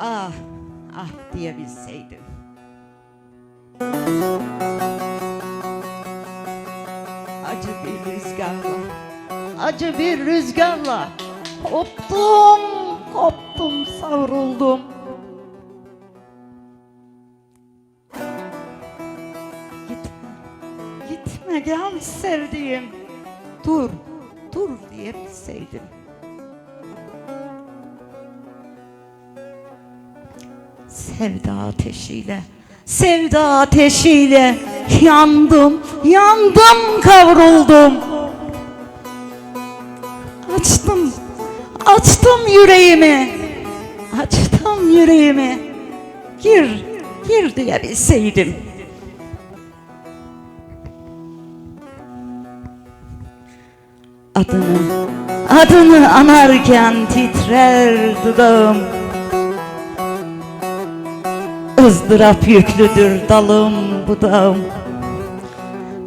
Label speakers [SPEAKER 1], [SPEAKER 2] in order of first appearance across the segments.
[SPEAKER 1] Ah, ah diyebilseydim. Acı bir rüzgarla, acı bir rüzgarla koptum, koptum, savruldum. Gitme, gitme gel sevdiğim. Dur, dur diyebilseydim. Sevda ateşiyle, sevda ateşiyle yandım, yandım, kavruldum. Açtım, açtım yüreğimi, açtım yüreğimi. Gir, gir diyebilseydim. Adını, adını anarken titrer dudağım. Izdırap yüklüdür dalım budağım.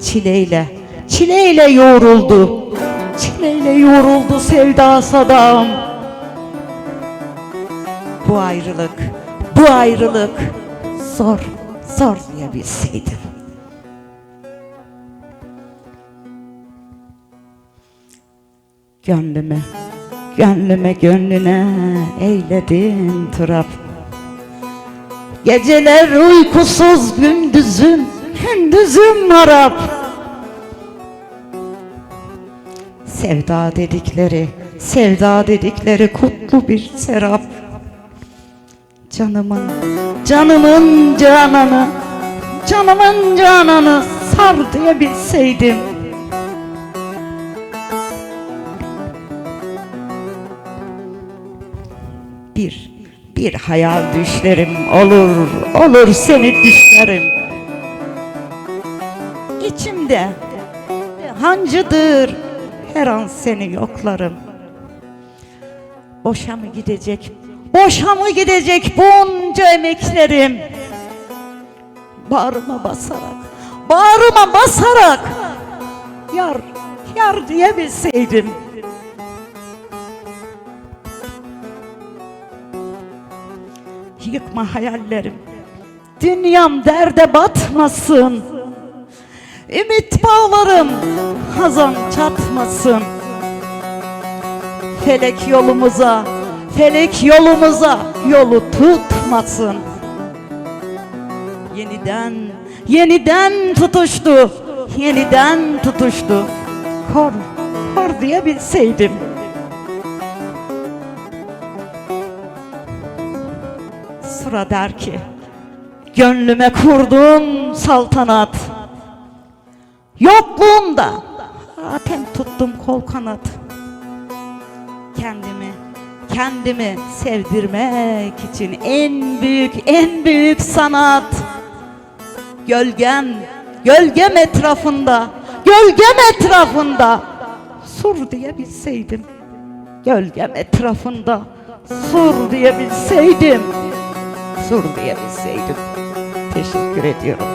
[SPEAKER 1] Çileyle, çileyle yoğruldu, çileyle yoğruldu sevda sadağım. Bu ayrılık, bu ayrılık zor, zor diyebilseydim. Gönlüme, gönlüme gönlüne eyledin turap. Geceler uykusuz gündüzüm, gündüzüm harap. Sevda dedikleri, sevda dedikleri kutlu bir serap. Canımın, canımın cananı, canımın cananı sar diyebilseydim. Bir, bir hayal düşlerim olur, olur seni düşlerim. İçimde hancıdır, her an seni yoklarım. Boşa mı gidecek, boşa mı gidecek bunca emeklerim? Bağrıma basarak, bağrıma basarak, yar, yar diyebilseydim. Yıkma hayallerim. Dünyam derde batmasın. Ümit bağlarım hazan çatmasın. Felek yolumuza, felek yolumuza yolu tutmasın. Yeniden, yeniden tutuştu, yeniden tutuştu. Kor, kor diyebilseydim. Sıra der ki Gönlüme kurdun saltanat Yokluğumda Atem tuttum kol kanat. Kendimi Kendimi sevdirmek için En büyük en büyük sanat Gölgem Gölgem etrafında Gölgem etrafında Sur diyebilseydim Gölgem etrafında Sur diyebilseydim Sur diyebilseydim. Teşekkür ediyorum.